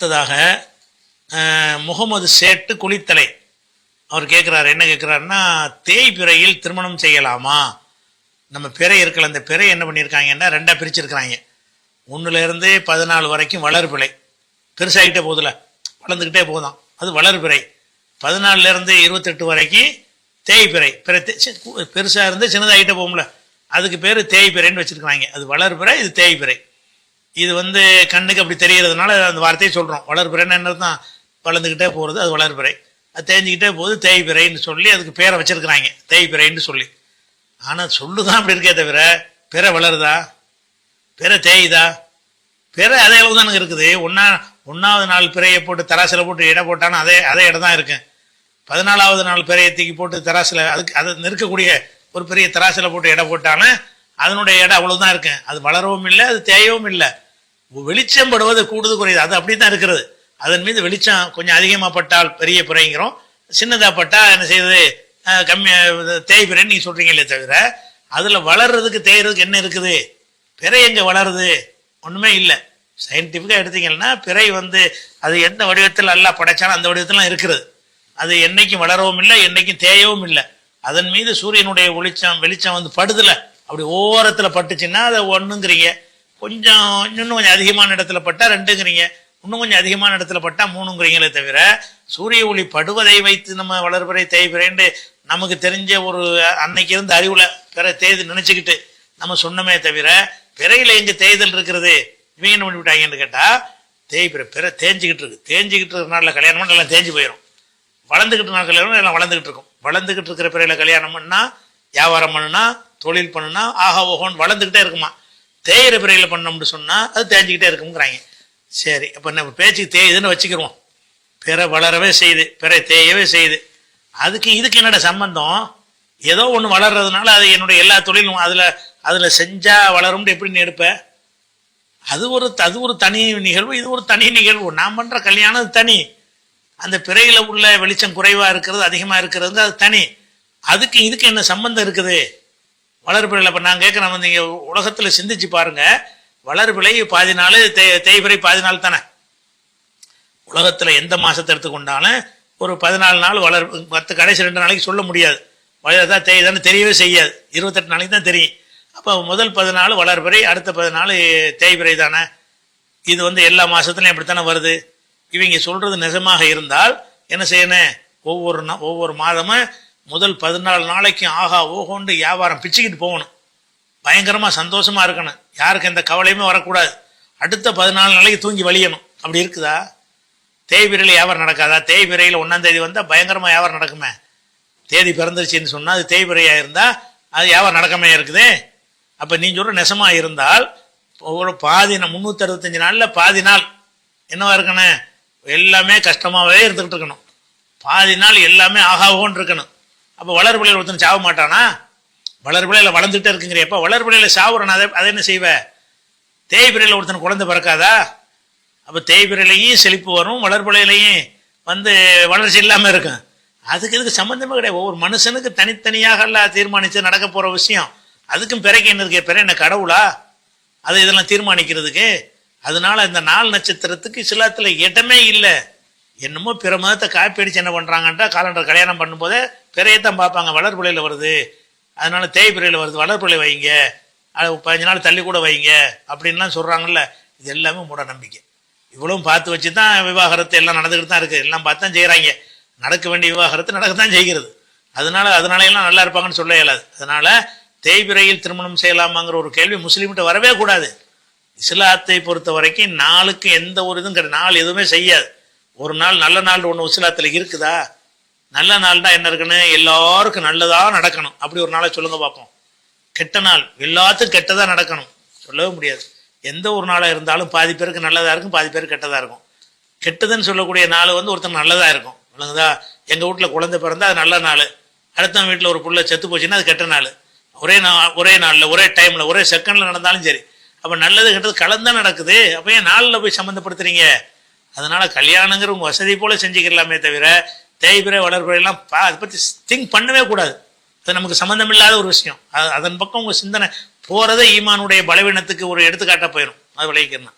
அடுத்ததாக முகமது சேட்டு குளித்தலை. அவர் கேட்குறாரு என்ன கேட்குறாருன்னா தேய்பிறையில் திருமணம் செய்யலாமா? நம்ம பிறை இருக்கல அந்த பிறை என்ன பண்ணியிருக்காங்கன்னா ரெண்டாக பிரிச்சிருக்கிறாங்க. ஒன்றுலேருந்து பதினாலு வரைக்கும் வளர்பிறை பெருசாகிட்டே போகுதுல வளர்ந்துக்கிட்டே போதும் அது வளர்பிறை பதினாலுலேருந்து இருபத்தெட்டு வரைக்கும் தேய்பிறை பிற. பெருசாக இருந்து சின்னதாகிட்டே போகும்ல. அதுக்கு பேர் தேய்பிறைன்னு வச்சிருக்கிறாங்க. அது வளர்பிறை இது தேய்பிறை இது வந்து கண்ணுக்கு அப்படி தெரியறதுனால அந்த வார்த்தையை சொல்கிறோம் வளர்பிறைன்னு என்ன தான் வளர்ந்துக்கிட்டே போகிறது அது வளர்பிறை. அது தேஞ்சிக்கிட்டே போகுது தேய்பிறைன்னு சொல்லி அதுக்கு பேரை வச்சிருக்கிறாங்க. தேய்பிறைன்னு சொல்லி. ஆனால் சொல்லுதான் அப்படி இருக்கே தவிர பிற வளருதா? பிற தேயுதா? பிற அதே அளவு தானே இருக்குது. ஒன்றா ஒன்றாவது நாள் பிறையை போட்டு தராசில் போட்டு இடம் போட்டாலும் அதே அதே இடம் தான் இருக்கு. பதினாலாவது நாள் பிறையை தூக்கி போட்டு தராசில் அதுக்கு அதை நிற்கக்கூடிய ஒரு பெரிய தராசில் போட்டு எடை போட்டாலும் அதனுடைய இடம் அவ்வளவுதான் இருக்கு. அது வளரவும் இல்லை அது தேயவும் இல்லை. வெளிச்சம் படுவது கூடுது குறையுது. அது அப்படி தான் இருக்கிறது. அதன் மீது வெளிச்சம் கொஞ்சம் அதிகமாக பட்டால் பெரிய பிறைங்கிறோம் சின்னதாக பட்டால் என்ன செய்யுது? அஹ், கம்மி தேய்பிறைன்னு நீங்கள் சொல்கிறீங்களே தவிர அதில் வளர்றதுக்கு தேயறதுக்கு என்ன இருக்குது? பிறை எங்கே வளருது? ஒன்றுமே இல்லை. சயின்டிஃபிக்காக எடுத்தீங்கன்னா பிறை வந்து அது எந்த வடிவத்தில் நல்லா படைச்சாலும் அந்த வடிவத்தில் இருக்கிறது. அது என்னைக்கும் வளரவும் இல்லை என்னைக்கும் தேயவும் இல்லை. அதன் மீது சூரியனுடைய ஒளிச்சம் வெளிச்சம் வந்து படுதலை. அப்படி ஓரத்தில் பட்டுச்சுன்னா அதை ஒன்றுங்கிறீங்க கொஞ்சம் இன்னும் கொஞ்சம் அதிகமான இடத்துல பட்டா ரெண்டுங்கிறீங்க. இன்னும் கொஞ்சம் அதிகமான இடத்துல பட்டா மூணுங்கிறீங்களே தவிர சூரிய ஒளி படுவதை வைத்து நம்ம வளர்பிறை தேய்பிறைன்னு நமக்கு தெரிஞ்ச ஒரு அன்னைக்கு இருந்த அறிவுல பிற தேதி நினச்சிக்கிட்டு நம்ம சொன்னோமே தவிர பிறையில் எங்கே தேய்தல் இருக்கிறது இவங்க என்ன பண்ணிவிட்டாங்கன்னு கேட்டால் தேய்பிற பிற தேஞ்சிக்கிட்டு இருக்கு. தேஞ்சிக்கிட்டு இருக்கிறனால கல்யாணம் பண்ணா எல்லாம் தேஞ்சு போயிடும் வளர்ந்துக்கிட்டு நாள் கல்யாணம் எல்லாம் வளர்ந்துக்கிட்டு இருக்கும். வளர்ந்துக்கிட்டு இருக்கிற பிறையில் கல்யாணம் பண்ணால் வியாபாரம் பண்ணுனா தொழில் பண்ணுனா ஆஹா ஓஹோன்னு வளர்ந்துக்கிட்டே இருக்குமா? தேயிற பிறையில் பண்ணோம்னு சொன்னால் அது தேஞ்சிக்கிட்டே இருக்குங்கிறாங்க. சரி அப்போ நம்ம பேச்சுக்கு தேயுதுன்னு வச்சுக்கிறோம் பிற வளரவே செய்யுது பிற தேயவே செய்யுது. அதுக்கு இதுக்கு என்னடா சம்பந்தம்? ஏதோ ஒன்று வளர்றதுனால அது என்னுடைய எல்லா தொழிலும் அதில் அதில் செஞ்சால் வளரும்னு எப்படி நெடுப்பேன் அது ஒரு அது ஒரு தனி நிகழ்வு இது ஒரு தனி நிகழ்வு. நான் பண்ணுற கல்யாணம் அது தனி. அந்த பிறையில் உள்ள வெளிச்சம் குறைவாக இருக்கிறது அதிகமாக இருக்கிறது அது தனி. அதுக்கு இதுக்கு என்ன சம்பந்தம் இருக்குது? வளர்பிறையில் இப்போ நான் கேட்குறேன் வந்து நீங்கள் உலகத்தில் சிந்திச்சு பாருங்க. வளர்பிறை பாதி நாள் தே தேய்பிறை பாதி நாள் தானே. உலகத்தில் எந்த மாதத்தை எடுத்துக்கொண்டாலும் ஒரு பதினாலு நாள் வளர் மற்ற கடைசி ரெண்டு நாளைக்கு சொல்ல முடியாது. வளர்தா தேய்தான்னு தெரியவே செய்யாது. இருபத்தெட்டு நாளைக்கு தான் தெரியும். அப்போ முதல் பதினாலு வளர்பிறை அடுத்த பதினாலு தேய்பிறை தானே. இது வந்து எல்லா மாதத்துலையும் அப்படித்தானே வருது? இவங்க சொல்கிறது நிஜமாக இருந்தால் என்ன செய்யணும்? ஒவ்வொரு ஒவ்வொரு மாதமும் முதல் பதினாலு நாளைக்கு ஆகா ஓஹோண்டு வியாபாரம் பிச்சுக்கிட்டு போகணும். பயங்கரமாக சந்தோஷமாக இருக்கணும். யாருக்கு எந்த கவலையுமே வரக்கூடாது. அடுத்த பதினாலு நாளைக்கு தூங்கி வழியணும். அப்படி இருக்குதா? தேய்பிரையில் வியாபாரம் நடக்காதா? தேய்பிரையில் ஒன்றாந்தேதி வந்தால் பயங்கரமாக வியாபாரம் நடக்குமே? தேதி பிறந்துருச்சின்னு சொன்னால் அது தேய்பிரையா இருந்தால் அது வியாபாரம் நடக்காமே இருக்குதே. அப்போ நீ சொல்கிற நெசமா இருந்தால் ஒரு பாதி நா- முன்னூத்தி அறுபத்தஞ்சு பாதி நாள் என்னவா இருக்கணும்? எல்லாமே கஷ்டமாகவே இருந்துக்கிட்டு இருக்கணும். பாதி நாள் எல்லாமே ஆகாவோன்னு இருக்கணும். அப்போ வளர்பிள்ளையில் ஒருத்தன் சாவ மாட்டானா? வளர்பிள்ளையில வளர்ந்துட்டே இருக்குங்கிறியப்ப வளர்பிள்ளையில சாவுறன்? அதை அதை என்ன செய்வ? தேய்பிரையில் ஒருத்தன் குழந்தை பிறக்காதா? அப்போ தேய்பிரையிலையும் செழிப்பு வரும் வளர்பிள்ளையிலையும் வந்து வளர்ச்சி இல்லாமல் இருக்கும். அதுக்கு இதுக்கு சம்மந்தமே கிடையாது. ஒவ்வொரு மனுஷனுக்கு தனித்தனியாக எல்லாம் தீர்மானித்து நடக்க போகிற விஷயம். அதுக்கும் பிறகு என்ன இருக்கு? பிற என்ன கடவுளா? அதை இதெல்லாம் தீர்மானிக்கிறதுக்கு அதனால இந்த நாள் நட்சத்திரத்துக்கு சிலத்தில் இடமே இல்லை. என்னமோ பிற மதத்தை காப்பி அடித்து என்ன பண்ணுறாங்கன்ட்டா காலண்டர் கல்யாணம் பண்ணும்போதே பிறையத்தான் பார்ப்பாங்க. வளர்ப்புலையில் வருது. அதனால தேய்பிறையில வருது. வளர்ப்புலை வைங்க. அது பதினஞ்சு நாள் தள்ளி கூட வைங்க. அப்படின்லாம் சொல்கிறாங்கல்ல இது எல்லாமே மூட நம்பிக்கை. இவ்வளவும் பார்த்து வச்சு தான் விவாகரத்து எல்லாம் நடந்துக்கிட்டு தான் இருக்குது எல்லாம் பார்த்து தான் செய்கிறாங்க நடக்க வேண்டிய விவாகரத்து தான் செய்கிறது. அதனால அதனால எல்லாம் நல்லா இருப்பாங்கன்னு சொல்ல இயலாது. அதனால தேய்பிறையில் திருமணம் செய்யலாமாங்கிற ஒரு கேள்வி முஸ்லீம்கிட்ட வரவே கூடாது. இஸ்லாத்தை பொறுத்த வரைக்கும் நாளுக்கு எந்த ஒரு இதுவும் கிடையாது. நாள் எதுவுமே செய்யாது. ஒரு நாள் நல்ல நாள் ஒன்று இஸ்லாத்தில் இருக்குதா? நல்ல நாள்னா என்ன இருக்குன்னு எல்லாருக்கும் நல்லதா நடக்கணும். அப்படி ஒரு நாளை சொல்லுங்க பார்ப்போம். கெட்ட நாள். எல்லாத்துக்கும் கெட்டதா நடக்கணும். சொல்லவே முடியாது. எந்த ஒரு நாளாக இருந்தாலும் பாதி பேருக்கு நல்லதாக இருக்கும் பாதி பேருக்கு கெட்டதாக இருக்கும். கெட்டதுன்னு சொல்லக்கூடிய நாள் வந்து ஒருத்தர் நல்லதாக இருக்கும். விளங்குதா? எங்கள் வீட்ல குழந்தை பிறந்தா அது நல்ல நாள். அடுத்த வீட்டில் ஒரு புள்ள செத்து போச்சுன்னா அது கெட்ட நாள். ஒரே நா ஒரே நாளில் ஒரே டைமில் ஒரே செகண்டில் நடந்தாலும் சரி. அப்போ நல்லது கெட்டது கலந்தான் நடக்குது. அப்போ ஏன் நாளில் போய் சம்மந்தப்படுத்துறீங்க? அதனால் கல்யாணங்கிற உங்கள் வசதி போல் செஞ்சுக்கலாமே தவிர தேய்பிரை வளர்பிறை எல்லாம் பா- அதை பத்தி திங்க் பண்ணவே கூடாது. அது நமக்கு சம்மந்தம் இல்லாத ஒரு விஷயம். அது- அதன் பக்கம் உங்க சிந்தனை போறதே ஈமானுடைய பலவீனத்துக்கு ஒரு எடுத்துக்காட்டா போயிடும் அது விளைவிக்கிறேன்னா